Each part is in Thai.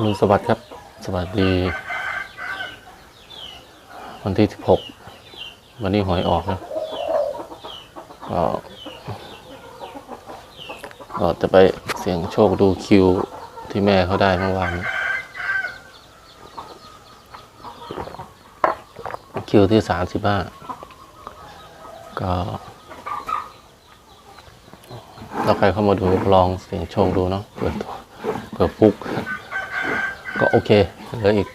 อรุณสวัสดิ์ครับ สวัสดี วันที่16วันนี้หวยออกนะก็ก็จะไปเสี่ยงโชคดูคิวที่แม่เขาได้เมื่อวานคิวที่35ก็ถ้าใครเข้ามาดูลองเสี่ยงโชคดูเนาะเผื่อตัวเผื่อฟุก ก็โอเคเหลืออีก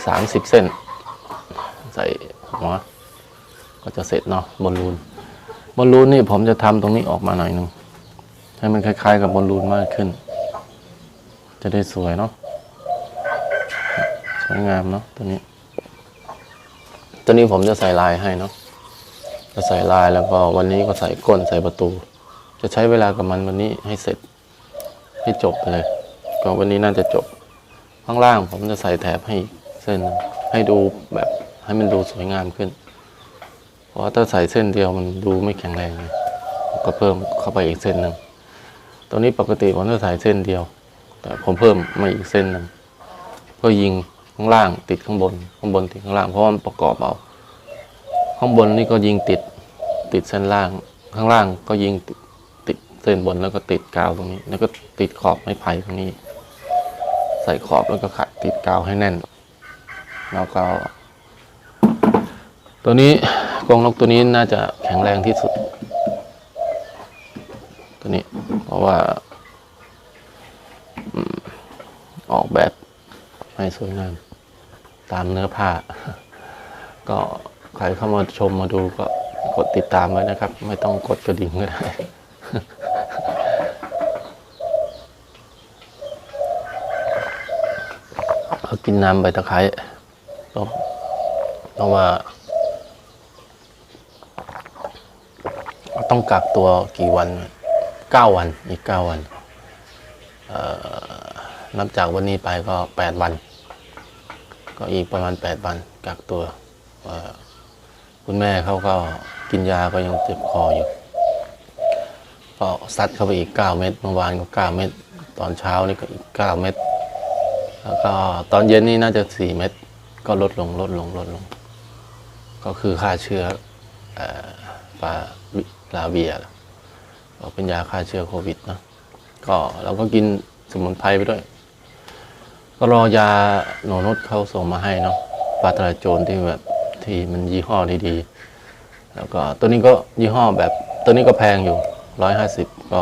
30เส้น ใส่หัวก็จะเสร็จเนาะบอลลูนบอลลูนนี่ผมจะทำตรงนี้ออกมาหน่อยหนึ่งให้มันคล้าย ๆ กับบอลลูนมากขึ้น จะได้สวยเนาะสวยงามเนาะตัวนี้ ตัวนี้ผมจะใส่ลายให้เนาะจะใส่ลายแล้วก็วันนี้ก็ใส่ก้นใส่ประตู จะใช้เวลากับมันวันนี้ให้เสร็จให้จบไปเลยก็วันนี้น่าจะจบ ข้างล่างผมจะใส่แถบให้เส้นให้ดูแบบให้มันดูสวยงามขึ้น เพราะว่าถ้าใส่เส้นเดียวมันดูไม่แข็งแรงก็เพิ่มเข้าไปอีกเส้นหนึ่งตัวนี้ปกติผมจะใส่เส้นเดียว แต่ผมเพิ่มมาอีกเส้นหนึ่งเพื่อยิงข้างล่างติดข้างบน ข้างบนติดข้างล่างเพราะว่ามันประกอบเอาข้างบนนี่ก็ยิงติดติดเส้นล่าง ข้างล่างก็ยิงติดเส้นบนแล้วก็ติดกาวตรงนี้ แล้วก็ติดขอบไม้ไผ่ตรงนี้ ใส่ขอบแล้วก็ขัดติดกาวให้แน่นแล้วก็ตัวนี้กรงนกตัวนี้น่าจะแข็งแรงที่สุด ตัวนี้ เพราะว่าอออกแบบให้สวยงามตามเนื้อผ้า ก็ใครเข้ามาชมมาดูก็กดติดตามไว้นะครับ ไม่ต้องกดกระดิ่งก็ได้ เขา กินน้ำใบตะไคร้เพราะเพราะว่า ต้องกักตัวกี่วันเก้าวัน อีกเก้าวันนับจากวันนี้ไปก็แปดวัน ก็อีกประมาณแปดวันกักตัวคุณแม่เขาก็กินยาก็ยังเจ็บคออยู่ ก็ซัดเข้าไปอีกเก้าเม็ดเมื่อวานก็เก้าเม็ดตอนเช้านี่ก็อีกเก้าเม็ด แล้วก็ตอนเย็นนี่น่าจะสี่เม็ดก็ลดลงลดลงลดลง ก็คือฆ่าเชื้อเอ่อฟาลาเวียก็เป็นยาฆ่าเชื้อโควิดเนะก็เราก็กินสมุนไพรไปด้วย ก็รอยาโนนุชเขาส่งมาให้เนาะปาตราโจนที่แบบที่มันยี่ห้อดีๆ แล้วก็ตัวนี้ก็ยี่ห้อแบบตัวนี้ก็แพงอยู่ร้อยห้าสิบก็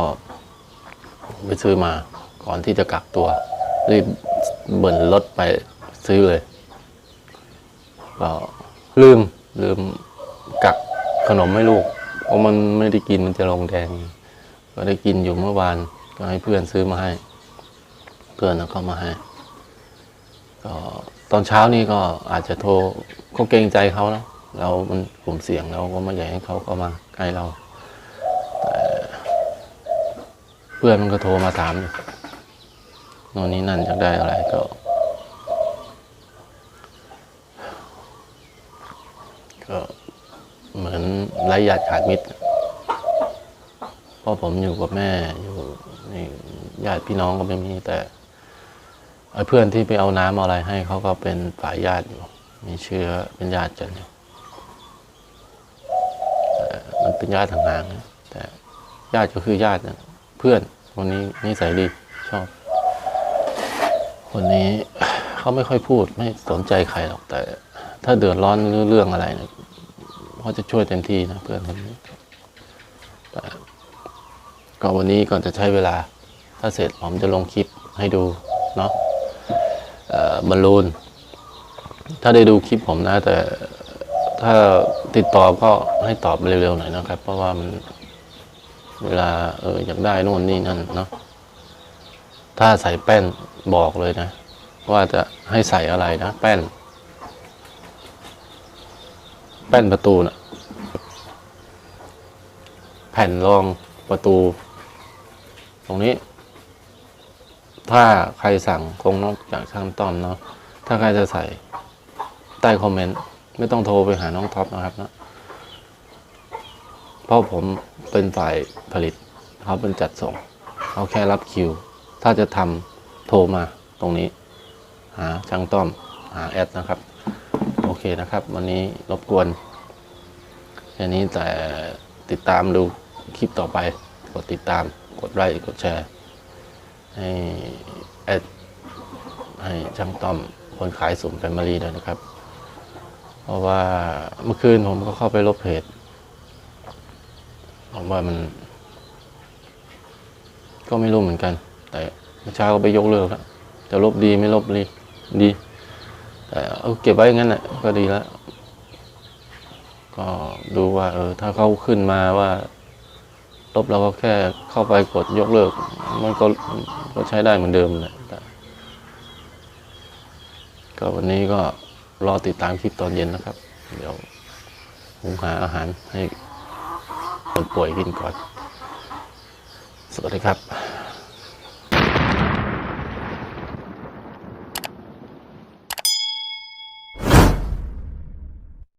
ไปซื้อมาก่อนที่จะกักตัวรีบ เบิ่นรถไปซื้อเลยก็ลืมลืมกักขนมให้ลูกเพราะมันไม่ได้กินมันจะลงแดง ก็ได้กินอยู่เมื่อวานก็ให้เพื่อนซื้อมาให้ เพื่อนเอาเข้ามาให้ก็ตอนเช้านี้ก็อาจจะโทรเขาเกรงใจเขาเนาะเรามันกลุ่มเสี่ยงเราก็ไม่อยากให้เขาเข้ามาใกล้เราแต่เพื่อนมันก็โทรมาถามอยู่ โน่นนี่นั่นอยากได้อะไรก็ ก็เหมือนไร้ญาติขาดมิตรพราะผมอยู่กับแม่อยู่นี่ญาติพี่น้องก็ไม่มีแต่ไอ้เพื่อนที่ไปเอาน้ำเอาอะไรให้เขาก็เป็นฝ่ายญาติอยู่ มีเชื้อเป็นญาติกันอยู่มันเป็นญาติห่างๆนแต่ญาติก็คือญาติเพื่อนคนนี้นิสัยดีชอบ คนนี้เขาไม่ค่อยพูดไม่สนใจใครหรอกแต่ ถ้าเดือดร้อนหรือเรื่องอะไรเนี่ยเขาจะช่วยเต็มที่นะเพื่อนคนนี้แต่ก็วันนี้ก่อนจะใช้เวลา ถ้าเสร็จผมจะลงคลิปให้ดูเนาะบอลลูน ถ้าได้ดูคลิปผมนะ แต่ถ้าติดต่อก็ให้ตอบเร็วๆหน่อยนะครับ เพราะว่ามันเวลาเอออยากได้นู่นนี่นั่นเนาะถ้าใส่แป้น บอกเลยนะ ว่าจะให้ใส่อะไรนะแป้น แป้นประตูนะแผ่นรองประตู ตรงนี้ ถ้าใครสั่งคงนอกจากช่างต้อมเนาะถ้าใครจะใส่ใต้คอมเมนต์ไม่ต้องโทรไปหาน้องท็อปนะครับนะเพราะผมเป็นฝ่ายผลิตเขาเป็นจัดส่งเขาแค่รับคิว ถ้าจะทำ โทรมาตรงนี้ หาช่างต้อม หาแอดนะครับ โอเคนะครับ วันนี้รบกวนแค่นี้แต่ติดตามดูคลิปต่อไป กดติดตามกดไลค์กดแชร์ ให้แอดให้ช่างต้อมคนขายสุ่มแฟมิลี่ด้วยนะครับ เพราะว่าเมื่อคืนผมก็เข้าไปลบเพจผมว่ามัน ก็ไม่รู้เหมือนกัน แต่ เช้าก็ไปยกเลิกแล้วจะลบดีไม่ลบดีดี แต่เอาเก็บไว้อย่างนั้นแหละก็ดีแล้ว ก็ดูว่า เออ ถ้าเขาขึ้นมาว่า ลบเราก็แค่เข้าไปกดยกเลิก มันก็ก็ใช้ได้เหมือนเดิมแหละแก็วันนี้ก็รอติดตามคลิปตอนเย็นนะครับ เดี๋ยวผมหาอาหารให้คนป่วยกินก่อน สวัสดีครับ